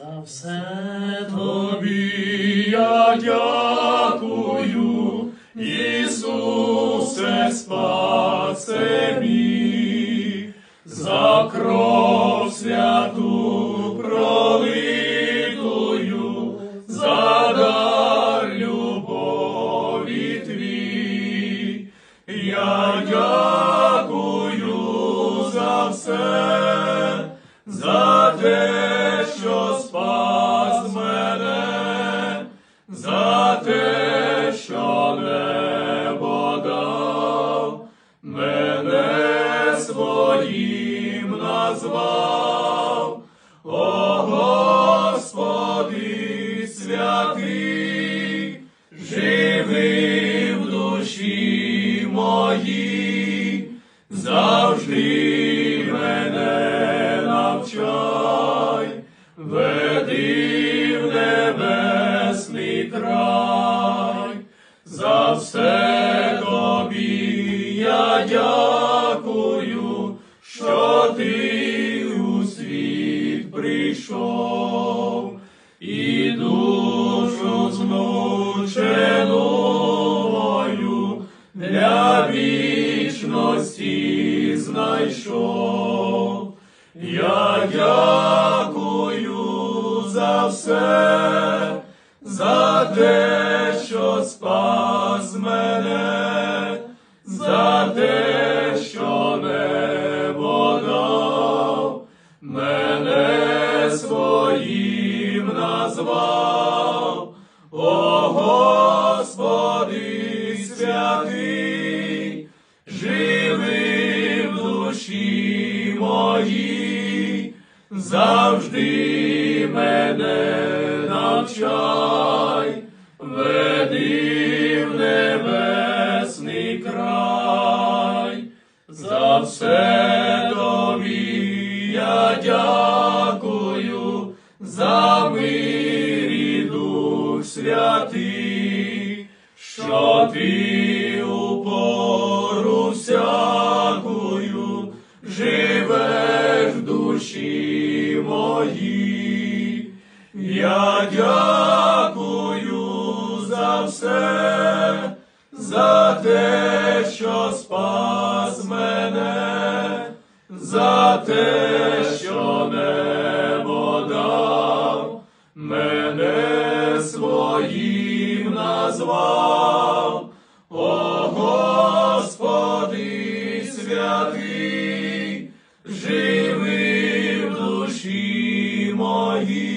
За все тобі я дякую, Ісусе спасе мій, за кров святу пролитую, за дар любові твій. Я дякую за все, за своїм назвав, о Господи святий, живи в душі моїй, завжди мене навчай, веди в небесний край, за все тобі я дякую, прийшов, і душу змученою для вічності знайшов. Я дякую за все, за те, о Господи святий, живи в душі моїй, завжди мене навчай, веди в небесний край, за все тобі я дякую, за мир дух святий, що ти у пору всякую живеш в душі моїй. Я дякую за все, за те, що спас мене, за те, що небо мене своїм назвав, О Господи святий, живи в душі моїй.